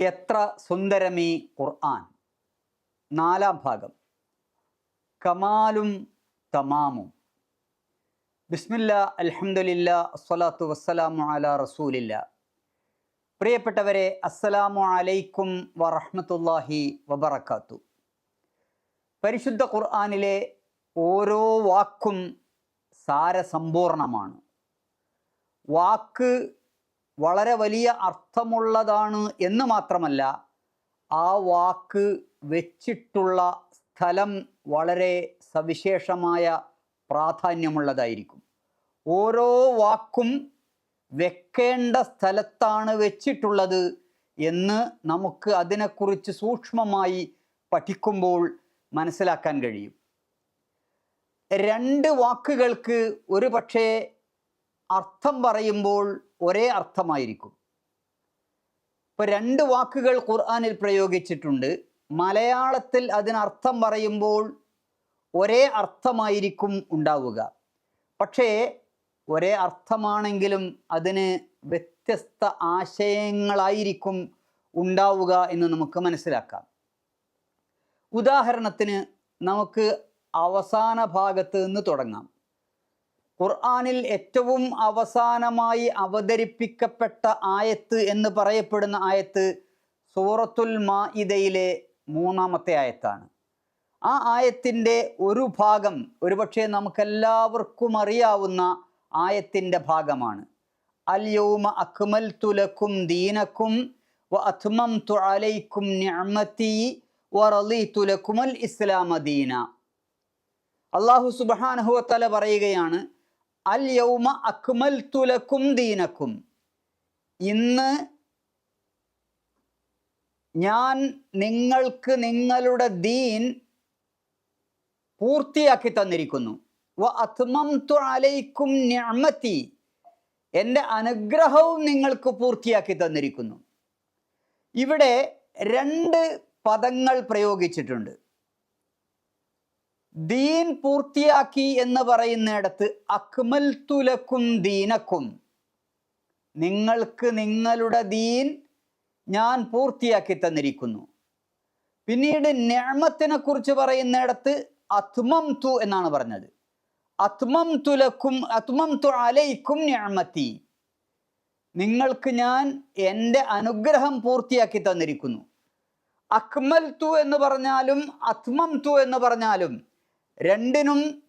എത്ര സുന്ദരമീ ഖുർആൻ? നാലാം ഭാഗം. കമാലും തമാമും. ബിസ്മില്ല അലഹമില്ല അസ്വലാത്തു വസ്സലാമു അല റസൂലില്ല. പ്രിയപ്പെട്ടവരെ അസ്സലാമു അലൈക്കും വറഹമത്തല്ലാഹി വബറക്കാത്തു പരിശുദ്ധ ഖുർആാനിലെ ഓരോ വാക്കും സാരസമ്പൂർണമാണ്. വാക്ക് വളരെ വലിയ അർത്ഥമുള്ളതാണ് എന്ന് മാത്രമല്ല ആ വാക്ക് വെച്ചിട്ടുള്ള സ്ഥലം വളരെ സവിശേഷമായ പ്രാധാന്യമുള്ളതായിരിക്കും. ഓരോ വാക്കും വെക്കേണ്ട സ്ഥലത്താണ് വെച്ചിട്ടുള്ളത് എന്ന് നമുക്ക് അതിനെക്കുറിച്ച് സൂക്ഷ്മമായി പഠിക്കുമ്പോൾ മനസ്സിലാക്കാൻ കഴിയും. രണ്ട് വാക്കുകൾക്ക് ഒരു പക്ഷേ അർത്ഥം പറയുമ്പോൾ ഒരേ അർത്ഥമായിരിക്കും. ഇപ്പൊ രണ്ട് വാക്കുകൾ ഖുർആാനിൽ പ്രയോഗിച്ചിട്ടുണ്ട്. മലയാളത്തിൽ അതിനർത്ഥം പറയുമ്പോൾ ഒരേ അർത്ഥമായിരിക്കും ഉണ്ടാവുക. പക്ഷേ ഒരേ അർത്ഥമാണെങ്കിലും അതിന് വ്യത്യസ്ത ആശയങ്ങളായിരിക്കും ഉണ്ടാവുക എന്ന് നമുക്ക് മനസ്സിലാക്കാം. ഉദാഹരണത്തിന് നമുക്ക് അവസാന ഭാഗത്ത് നിന്ന് തുടങ്ങാം. ഖുർആനിൽ ഏറ്റവും അവസാനമായി അവതരിപ്പിക്കപ്പെട്ട ആയത്ത് എന്ന് പറയപ്പെടുന്ന ആയത്ത് സൂറത്തുൽ മാഇദയിലെ മൂന്നാമത്തെ ആയത്താണ്. ആ ആയത്തിന്റെ ഒരു ഭാഗം ഒരുപക്ഷെ നമുക്കെല്ലാവർക്കും അറിയാവുന്ന ആയത്തിന്റെ ഭാഗമാണ്. അൽ യൗമ അക്മൽ തുലക്കും ദീനക്കും വ അത്മം അലൈക്കും നിഅമതി വ തുലക്കുമൽ ഇസ്ലാമദീന ഇസ്ലാമ ദീന. അള്ളാഹു സുബാനഹുവത്തല പറയുകയാണ് അൽ യൗമ അക്മൽ തുലക്കും ദീനക്കും. ഇന്ന് ഞാൻ നിങ്ങൾക്ക് നിങ്ങളുടെ ദീൻ പൂർത്തിയാക്കി തന്നിരിക്കുന്നു. വ അത്മംതു അലൈക്കും നിഅമതി. എന്റെ അനുഗ്രഹവും നിങ്ങൾക്ക് പൂർത്തിയാക്കി തന്നിരിക്കുന്നു. ഇവിടെ രണ്ട് പദങ്ങൾ പ്രയോഗിച്ചിട്ടുണ്ട്. ദീൻ പൂർത്തിയാക്കി എന്ന് പറയുന്നിടത്ത് അക്മൽ തുലക്കും ദീനക്കും. നിങ്ങൾക്ക് നിങ്ങളുടെ ദീൻ ഞാൻ പൂർത്തിയാക്കി തന്നിരിക്കുന്നു. പിന്നീട് ഞാമത്തിനെ കുറിച്ച് പറയുന്നിടത്ത് അത്മം തു എന്നാണ് പറഞ്ഞത്. അത്മം തുലക്കും അത്മം തു അലയിക്കും ഞാമത്തി നിങ്ങൾക്ക് ഞാൻ എന്റെ അനുഗ്രഹം പൂർത്തിയാക്കി തന്നിരിക്കുന്നു. അക്മൽ തു എന്ന് പറഞ്ഞാലും അത്മം തു എന്ന് പറഞ്ഞാലും രണ്ടിനും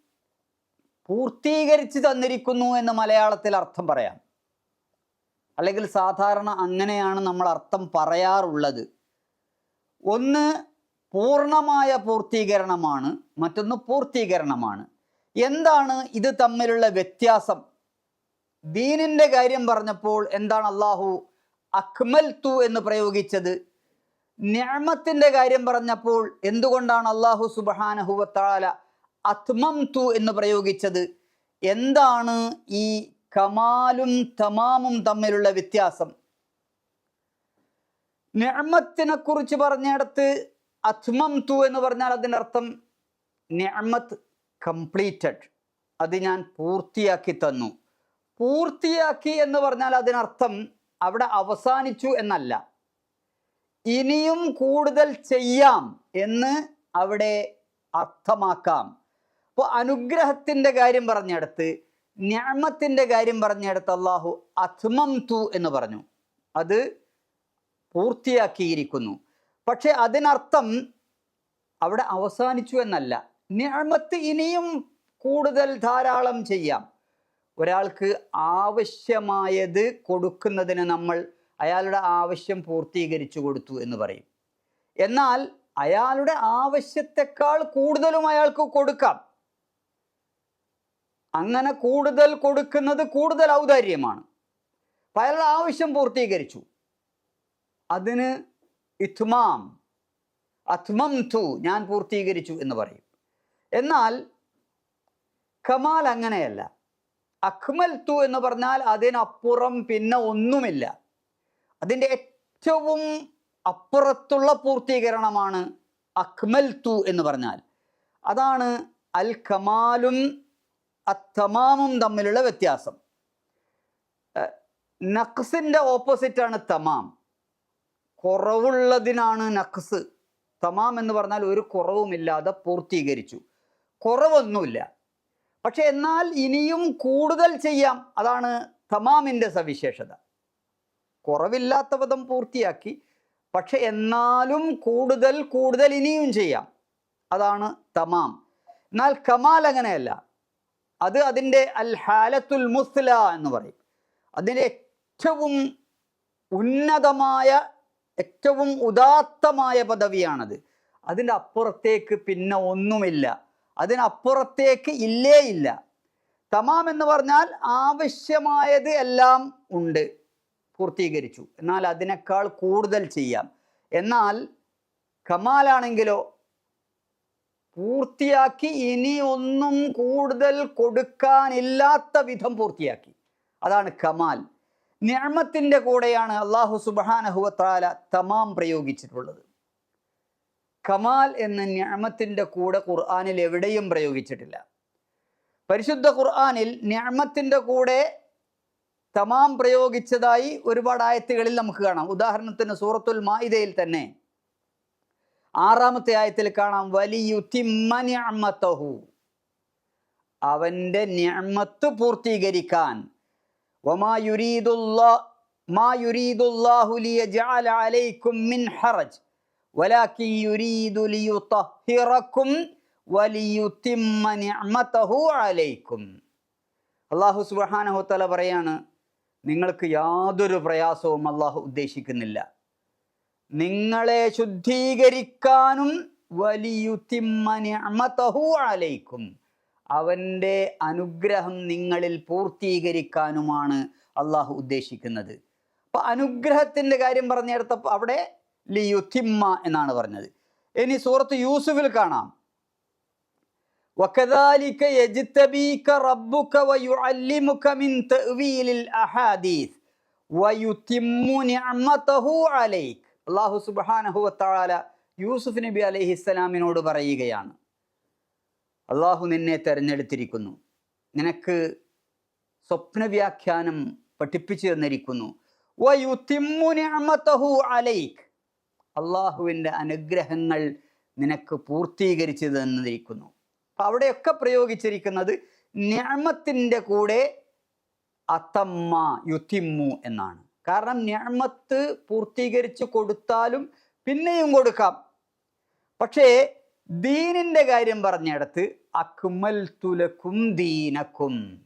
പൂർത്തീകരിച്ച് തന്നിരിക്കുന്നു എന്ന് മലയാളത്തിൽ അർത്ഥം പറയാം. അല്ലെങ്കിൽ സാധാരണ അങ്ങനെയാണ് നമ്മൾ അർത്ഥം പറയാറുള്ളത്. ഒന്ന് പൂർണമായ പൂർത്തീകരണമാണ് മറ്റൊന്ന് പൂർത്തീകരണമാണ്. എന്താണ് ഇത് തമ്മിലുള്ള വ്യത്യാസം? ദീനിന്റെ കാര്യം പറഞ്ഞപ്പോൾ എന്താണ് അള്ളാഹു അക്മൽ തു എന്ന് പ്രയോഗിച്ചത്? ഞാമത്തിന്റെ കാര്യം പറഞ്ഞപ്പോൾ എന്തുകൊണ്ടാണ് അള്ളാഹു സുബാനഹുവത്താല അത്മം തു എന്ന് പ്രയോഗിച്ചത്. എന്താണ് ഈ കമാലും തമാമും തമ്മിലുള്ള വ്യത്യാസം? ഞാമത്തിനെ കുറിച്ച് പറഞ്ഞിടത്ത് അത്മം തു എന്ന് പറഞ്ഞാൽ അതിനർത്ഥം ഞാമത്ത് കംപ്ലീറ്റഡ്. അത് ഞാൻ പൂർത്തിയാക്കി തന്നു. പൂർത്തിയാക്കി എന്ന് പറഞ്ഞാൽ അതിനർത്ഥം അവിടെ അവസാനിച്ചു എന്നല്ല. ഇനിയും കൂടുതൽ ചെയ്യാം എന്ന് അവിടെ അർത്ഥമാക്കാം. അപ്പോൾ അനുഗ്രഹത്തിന്റെ കാര്യം പറഞ്ഞെടുത്ത് ഞാമത്തിന്റെ കാര്യം പറഞ്ഞെടുത്ത് അള്ളാഹു അത്മം തു എന്ന് പറഞ്ഞു. അത് പൂർത്തിയാക്കിയിരിക്കുന്നു. പക്ഷെ അതിനർത്ഥം അവിടെ അവസാനിച്ചു എന്നല്ല. ഞാമത്ത് ഇനിയും കൂടുതൽ ധാരാളം ചെയ്യാം. ഒരാൾക്ക് ആവശ്യമായത് കൊടുക്കുന്നതിന് നമ്മൾ അയാളുടെ ആവശ്യം പൂർത്തീകരിച്ചു കൊടുത്തു എന്ന് പറയും. എന്നാൽ അയാളുടെ ആവശ്യത്തെക്കാൾ കൂടുതലും അയാൾക്ക് കൊടുക്കാം. അങ്ങനെ കൂടുതൽ കൊടുക്കുന്നത് കൂടുതൽ ഔദാര്യമാണ്. പലരുടെ ആവശ്യം പൂർത്തീകരിച്ചു. അതിന് ഇത്മാം അത്മം തു ഞാൻ പൂർത്തീകരിച്ചു എന്ന് പറയും. എന്നാൽ കമാൽ അങ്ങനെയല്ല. അക്മൽ തു എന്ന് പറഞ്ഞാൽ അതിനപ്പുറം പിന്നെ ഒന്നുമില്ല. അതിന്റെ ഏറ്റവും അപ്പുറത്തുള്ള പൂർത്തീകരണമാണ് അക്മൽ തു എന്ന് പറഞ്ഞാൽ. അതാണ് അൽ കമാലും അത്തമാമും തമ്മിലുള്ള വ്യത്യാസം. നഖ്സിന്റെ ഓപ്പോസിറ്റാണ് തമാം. കുറവുള്ളതിനാണ് നഖ്സ്. തമാം എന്ന് പറഞ്ഞാൽ ഒരു കുറവുമില്ലാതെ പൂർത്തീകരിച്ചു. കുറവൊന്നുമില്ല. പക്ഷെ എന്നാൽ ഇനിയും കൂടുതൽ ചെയ്യാം. അതാണ് തമാമിന്റെ സവിശേഷത. കുറവില്ലാത്ത പദം പൂർത്തിയാക്കി. പക്ഷെ എന്നാലും കൂടുതൽ കൂടുതൽ ഇനിയും ചെയ്യാം. അതാണ് തമാം. എന്നാൽ കമാൽ അങ്ങനെയല്ല. അത് അതിന്റെ അൽ ഹാലത്തുൽ മുസ്ല എന്ന് പറയും. അതിന്റെ ഏറ്റവും ഉന്നതമായ ഏറ്റവും ഉദാത്തമായ പദവിയാണത്. അതിന്റെ അപ്പുറത്തേക്ക് പിന്നെ ഒന്നുമില്ല. അതിനപ്പുറത്തേക്ക് ഇല്ലേ ഇല്ല. തമാം എന്ന് പറഞ്ഞാൽ ആവശ്യമായത് എല്ലാം ഉണ്ട്. പൂർത്തീകരിച്ചു. എന്നാൽ അതിനേക്കാൾ കൂടുതൽ ചെയ്യാം. എന്നാൽ കമാലാണെങ്കിലോ പൂർത്തിയാക്കി ഇനി ഒന്നും കൂടുതൽ കൊടുക്കാനില്ലാത്ത വിധം പൂർത്തിയാക്കി. അതാണ് കമാൽ. ഞാമത്തിന്റെ കൂടെയാണ് അള്ളാഹു സുബാനഹുവത്താല തമാം പ്രയോഗിച്ചിട്ടുള്ളത്. കമാൽ എന്ന ഞാമത്തിന്റെ കൂടെ ഖുർആാനിൽ എവിടെയും പ്രയോഗിച്ചിട്ടില്ല. പരിശുദ്ധ ഖുർആാനിൽ ഞാമത്തിന്റെ കൂടെ തമാം പ്രയോഗിച്ചതായി ഒരുപാട് ആയത്തുകളിൽ നമുക്ക് കാണാം. ഉദാഹരണത്തിന് സൂറത്തുൽ മായിദയിൽ തന്നെ ആറാമത്തെ ആയത്തിൽ കാണാം വലിയുത്തിമ്മഹു അവന്റെ ഞമ്മത്ത് പൂർത്തീകരിക്കാൻ അള്ളാഹു സുബ്ഹാനഹു തആല പറയാണ് നിങ്ങൾക്ക് യാതൊരു പ്രയാസവും അള്ളാഹു ഉദ്ദേശിക്കുന്നില്ല. നിങ്ങളെ ശുദ്ധീകരിക്കാനും വലിയുത്തിമ്മ നിഅമതഹു അലൈക്കും അവൻ്റെ അനുഗ്രഹം നിങ്ങളിൽ പൂർത്തീകരിക്കാനുമാണ് അള്ളാഹു ഉദ്ദേശിക്കുന്നത് അപ്പൊ അനുഗ്രഹത്തിൻ്റെ കാര്യം പറഞ്ഞെടുത്തപ്പോൾ അവിടെ ലിയുത്തിമ്മ എന്നാണ് പറഞ്ഞത് ഇനി സൂറത്ത് യൂസുഫിൽ കാണാം وكذلك يجتبيك ربك ويعلمك من تأويل الأحاديث ويتم نعمته عليك അള്ളാഹു സുബ്ഹാനഹു വതആല യൂസുഫ് നബി അലൈഹിസ്സലാമിനോട് പറയുകയാണ്. അള്ളാഹു നിന്നെ തെരഞ്ഞെടുത്തിരിക്കുന്നു. നിനക്ക് സ്വപ്ന വ്യാഖ്യാനം പഠിപ്പിച്ചു തന്നിരിക്കുന്നു. അള്ളാഹുവിന്റെ അനുഗ്രഹങ്ങൾ നിനക്ക് പൂർത്തീകരിച്ചു തന്നിരിക്കുന്നു. അപ്പം അവിടെയൊക്കെ പ്രയോഗിച്ചിരിക്കുന്നത് ഞാമത്തിന്റെ കൂടെ അത്തമ്മ യുത്തിമ്മു എന്നാണ്. കാരണം ഞാമത്ത് പൂർത്തീകരിച്ച് കൊടുത്താലും പിന്നെയും കൊടുക്കാം. പക്ഷേ ദീനിന്റെ കാര്യം പറഞ്ഞിടത്ത് അക്മൽ തുലക്കും ദീനക്കും.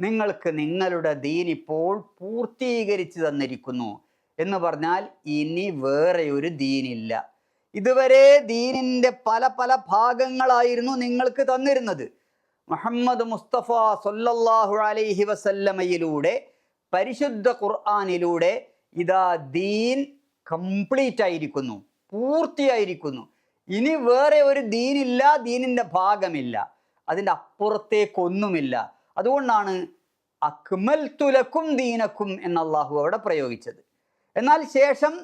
നിങ്ങൾക്ക് നിങ്ങളുടെ ദീൻ ഇപ്പോൾ പൂർത്തീകരിച്ചു തന്നിരിക്കുന്നു എന്ന് പറഞ്ഞാൽ ഇനി വേറെ ഒരു ദീനില്ല. ഇതുവരെ ദീനിന്റെ പല പല ഭാഗങ്ങളായിരുന്നു നിങ്ങൾക്ക് തന്നിരുന്നത്. മുഹമ്മദ് മുസ്തഫ സൊല്ലാഹു അലൈഹി വസല്ലമയിലൂടെ പരിശുദ്ധ ഖുർആാനിലൂടെ ഇതാ ദീൻ കംപ്ലീറ്റ് ആയിരിക്കുന്നു പൂർത്തിയായിരിക്കുന്നു. ഇനി വേറെ ഒരു ദീനില്ല ദീനിന്റെ ഭാഗമില്ല. അതിന്റെ അപ്പുറത്തേക്കൊന്നുമില്ല. അതുകൊണ്ടാണ് അക്മൽ തുലക്കും ദീനക്കും എന്ന അള്ളാഹു അവിടെ പ്രയോഗിച്ചത്. എന്നാൽ ശേഷം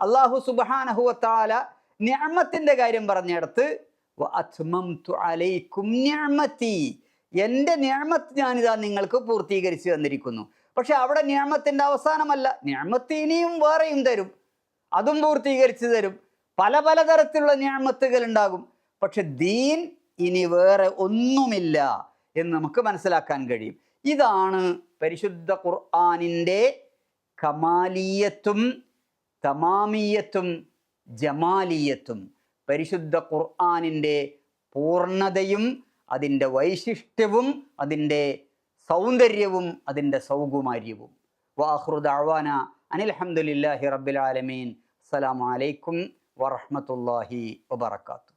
അള്ളാഹു സുബാനഹുവത്താല ഞാമത്തിന്റെ കാര്യം പറഞ്ഞിടത്ത് അലൈക്കും എന്റെ ഞാമത്ത് ഞാനിതാ നിങ്ങൾക്ക് പൂർത്തീകരിച്ചു തന്നിരിക്കുന്നു. പക്ഷെ അവിടെ ഞാമത്തിന്റെ അവസാനമല്ല. ഞാമത്ത് ഇനിയും വേറെയും തരും. അതും പൂർത്തീകരിച്ച് തരും. പല പല തരത്തിലുള്ള ഞാമത്തുകൾ ഉണ്ടാകും. പക്ഷെ ദീൻ ഇനി വേറെ ഒന്നുമില്ല എന്ന് നമുക്ക് മനസ്സിലാക്കാൻ കഴിയും. ഇതാണ് പരിശുദ്ധ ഖുർആാനിന്റെ കമാലീയത്തും തമാമീയത്തും ജമാലീയത്തും. പരിശുദ്ധ ഖുർആാനിന്റെ പൂർണതയും അതിന്റെ വൈശിഷ്ട്യവും അതിന്റെ സൗന്ദര്യവും അതിന്റെ സൗകുമാര്യവും. വാഹൃദാവാന അനിൽഹമുല്ലാഹി റബ്ബിൽ ആലമീൻ. അസ്സലാമു അലൈക്കും വറഹ്മത്തുള്ളാഹി വബറകാതുഹു